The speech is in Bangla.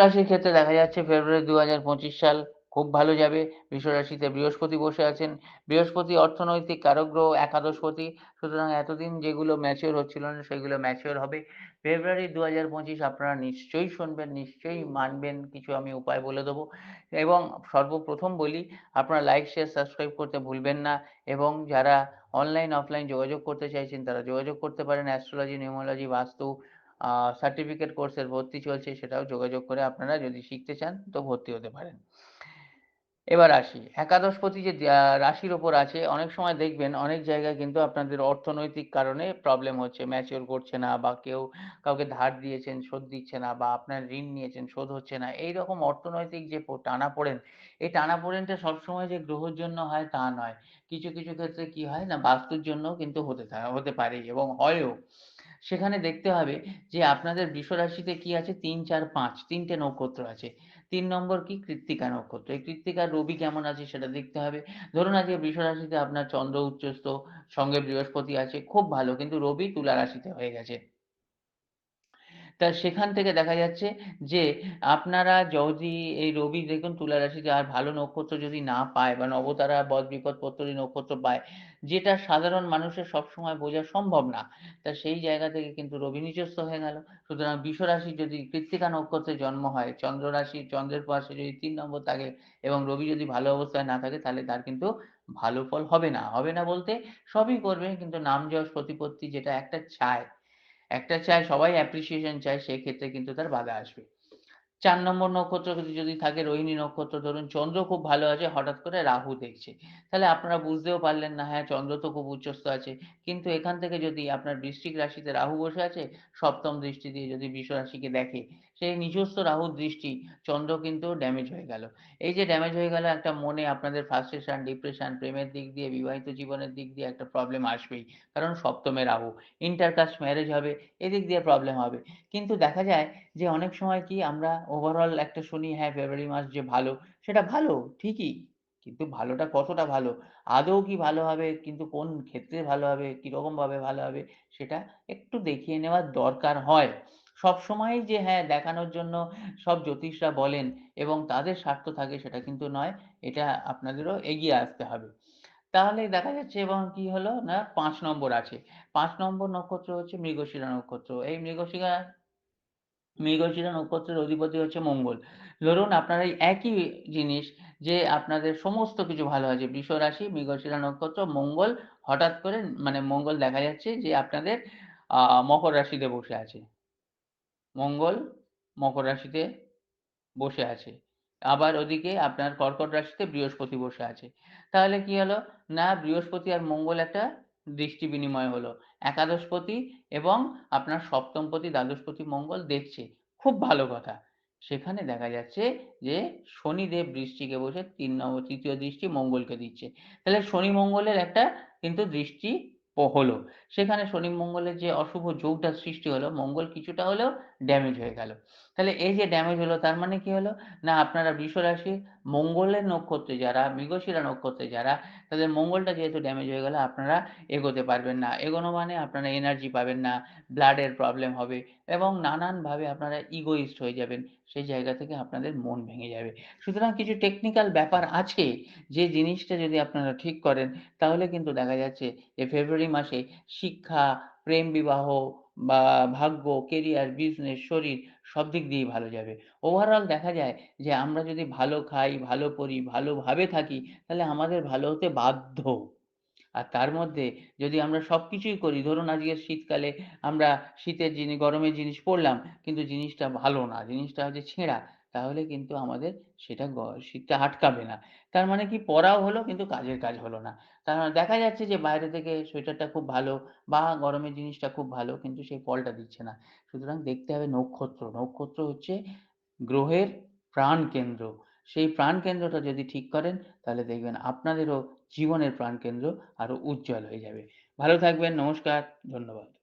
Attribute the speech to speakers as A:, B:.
A: রাশির ক্ষেত্রে দেখা যাচ্ছে ফেব্রুয়ারি দু হাজার পঁচিশ সাল খুব ভালো যাবে। রাশিতে বৃহস্পতি বসে আছেন। বৃহস্পতি অর্থনৈতিক কারক গ্রহ একাদশপতি। সুতরাং এতদিন যেগুলো ম্যাচিওর হচ্ছিল না, সেগুলো ম্যাচিওর হবে। ফেব্রুয়ারি দু হাজার পঁচিশ আপনারা নিশ্চয়ই শুনবেন, নিশ্চয়ই মানবেন, কিছু আমি উপায় বলে দেবো। এবং সর্বপ্রথম বলি, আপনারা লাইক শেয়ার সাবস্ক্রাইব করতে ভুলবেন না। এবং যারা অনলাইন অফলাইন যোগাযোগ করতে চাইছেন, তারা যোগাযোগ করতে পারেন। অ্যাস্ট্রোলজি নিউমোলজি বাস্তু সার্টিফিকেট কোর্সের ভর্তি চলছে সেটাও যোগাযোগ করে আপনারা যদি শিখতে চান তো ভর্তি হতে পারেন। এবার আসি একাদশপতি যে রাশির ওপর আছে, অনেক সময় দেখবেন অনেক জায়গায় কিন্তু আপনাদের অর্থনৈতিক কারণে প্রবলেম হচ্ছে ম্যাচিওর করছে না বা কেউ কাউকে ধার দিয়েছেন, শোধ দিচ্ছে না বা আপনার ঋণ নিয়েছেন, শোধ হচ্ছে না এই রকম অর্থনৈতিক যে টানা পড়েন, এই টানা পড়েনটা সবসময় যে গ্রহর জন্য হয় তা নয়। কিছু কিছু ক্ষেত্রে কি হয় না, বাস্তুর জন্য কিন্তু হতে হতে পারে এবং হয়ও। সেখানে দেখতে হবে যে আপনাদের বৃষ রাশিতে কি আছে? তিন, চার, পাঁচ, তিনটে নক্ষত্র আছে। তিন নম্বর কি? কৃত্তিকা নক্ষত্র। এই কৃত্তিকার রবি কেমন আছে সেটা দেখতে হবে। ধরুন আজকে বৃষ রাশিতে আপনার চন্দ্র, উচ্চস্থ, সঙ্গে বৃহস্পতি আছে, খুব ভালো। কিন্তু রবি তুলা রাশিতে হয়ে গেছে। তা সেখান থেকে দেখা যাচ্ছে যে, আপনারা যদি এই রবি, দেখুন তুলা রাশিতে আর ভালো নক্ষত্র যদি না পায় বা নবতারা বদ বিপদ পত্তরী নক্ষত্র পায়, যেটা সাধারণ মানুষের সবসময় বোঝা সম্ভব না, তা সেই জায়গা থেকে কিন্তু রবি নিচস্থ হয়ে গেল। সুতরাং বিষ রাশি যদি কৃত্তিকা নক্ষত্রে জন্ম হয়, চন্দ্র রাশি, চন্দ্রের পাশে যদি তিন নম্বর থাকে এবং রবি যদি ভালো অবস্থায় না থাকে, তাহলে তার কিন্তু ভালো ফল হবে না। হবে না বলতে সবই করবে, কিন্তু নাম যশ প্রতিপত্তি যেটা একটা চায় একটা চায়, সবাই অ্যাপ্রিসিয়েশন চায় সেই ক্ষেত্রে কিন্তু তার বাধা আসবে। চার নম্বর নক্ষত্র যদি থাকে, রোহিণী নক্ষত্র, ধরুন চন্দ্র খুব ভালো আছে, হঠাৎ করে রাহু দেখছে। তাহলে আপনারা বুঝতেও পারলেন না হ্যাঁ চন্দ্র তো খুব উচ্চস্থ আছে। কিন্তু এখান থেকে যদি আপনার বৃষ্টিক রাশিতে রাহু বসে আছে, সপ্তম দৃষ্টি দিয়ে যদি বিশ্ব রাশিকে দেখে সেই নিজস্ব রাহুর দৃষ্টি, চন্দ্র কিন্তু ড্যামেজ হয়ে গেল। এই যে ড্যামেজ হয়ে গেল, একটা মনে আপনাদের ফ্রাস্ট্রেশন ডিপ্রেশন প্রেমের দিক দিয়ে, বিবাহিত জীবনের দিক দিয়ে একটা প্রবলেম আসবেই। কারণ সপ্তমে রাহু ইন্টারকাস্ট ম্যারেজ হবে, এদিক দিয়ে প্রবলেম হবে। কিন্তু দেখা যায় যে অনেক সময় কি আমরা ওভারঅল একটা শুনি হ্যাঁ ফেব্রুয়ারি মাস যে ভালো, সেটা ভালো, ঠিকই, কিন্তু ভালোটা কতটা ভালো? আদৌ কি ভালো হবে? কিন্তু কোন ক্ষেত্রে ভালো হবে? কীরকম ভাবে ভালো হবে? সেটা একটু দেখিয়ে নেওয়ার দরকার হয়। সব সময় যে হ্যাঁ দেখানোর জন্য সব জ্যোতিষরা বলেন এবং তাদের স্বার্থ থাকে সেটা কিন্তু নয়, এটা আপনাদেরও এগিয়ে আসতে হবে। তাহলে দেখা যাচ্ছে এবং কি হলো না, পাঁচ নম্বর আছে। পাঁচ নম্বর নক্ষত্র হচ্ছে মৃগশিরা নক্ষত্র। এই মৃগশিরা মৃগশিরা নক্ষত্রের অধিপতি হচ্ছে মঙ্গল। ধরুন আপনারা এই একই জিনিস যে আপনাদের সমস্ত কিছু ভালো আছে বৃষ রাশি মৃগশিরা নক্ষত্র, মঙ্গল, হঠাৎ করে মানে মঙ্গল দেখা যাচ্ছে যে আপনাদের মকর রাশিতে বসে আছে। মঙ্গল মকর রাশিতে বসে আছে। আবার ওদিকে আপনার কর্কট রাশিতে বৃহস্পতি বসে আছে। তাহলে কি হলো? না, বৃহস্পতি আর মঙ্গল একটা দৃষ্টি বিনিময় হলো। একাদশপতি এবং আপনার সপ্তমপতি, দ্বাদশপতি মঙ্গল দেখছে। খুব ভালো কথা। সেখানে দেখা যাচ্ছে যে শনিদেব দৃষ্টিকে বসে তিন নম্বর তৃতীয় দৃষ্টি মঙ্গলকে দিচ্ছে। তাহলে শনি মঙ্গলের একটা কিন্তু দৃষ্টি হলো। সেখানে শনি মঙ্গলের যে অশুভ যোগটা সৃষ্টি হলো, মঙ্গল কিছুটা হলেও ড্যামেজ হয়ে গেল। তাহলে এই যে ড্যামেজ হলো, তার মানে কি হলো? না, আপনারা বৃষ রাশি মঙ্গলের নক্ষত্রে যারা, মৃগশিরা নক্ষত্রে যারা, তাদের মঙ্গলটা যেহেতু ড্যামেজ হয়ে গেলে, আপনারা এগোতে পারবেন না। এগোনো মানে আপনারা এনার্জি পাবেন না ব্লাডের প্রবলেম হবে এবং নানানভাবে আপনারা ইগোইস্ট হয়ে যাবেন। সেই জায়গা থেকে আপনাদের মন ভেঙে যাবে। সুতরাং কিছু টেকনিক্যাল ব্যাপার আছে, যে জিনিসটা যদি আপনারা ঠিক করেন, তাহলে কিন্তু দেখা যাচ্ছে যে ফেব্রুয়ারি মাসে শিক্ষা, প্রেম বিবাহ বা ভাগ্য কেরিয়ার বিজনেস শরীর সব দিক দিয়েই ভালো যাবে। ওভারঅল দেখা যায় যে আমরা যদি ভালো খাই, ভালো পরি ভালোভাবে থাকি, তাহলে আমাদের ভালো হতে বাধ্য। আর তার মধ্যে যদি আমরা সব কিছুই করি, ধরুন আজকে শীতকালে আমরা শীতের জিনিস, গরমের জিনিস পরলাম, কিন্তু জিনিসটা ভালো না, জিনিসটা হচ্ছে ছেঁড়া, তাহলে কিন্তু আমাদের সেটা শীতটা আটকাবে না। তার মানে কি পরাও হলো, কিন্তু কাজের কাজ হলো না। তার মানে দেখা যাচ্ছে যে বাইরে থেকে সোয়েটারটা খুব ভালো বা গরমের জিনিসটা খুব ভালো, কিন্তু সেই ফলটা দিচ্ছে না। সুতরাং দেখতে হবে নক্ষত্র। নক্ষত্র হচ্ছে গ্রহের প্রাণ কেন্দ্র সেই প্রাণ কেন্দ্রটা যদি ঠিক করেন, তাহলে দেখবেন আপনাদেরও জীবনের প্রাণকেন্দ্র আরও উজ্জ্বল হয়ে যাবে। ভালো থাকবেন, নমস্কার, ধন্যবাদ।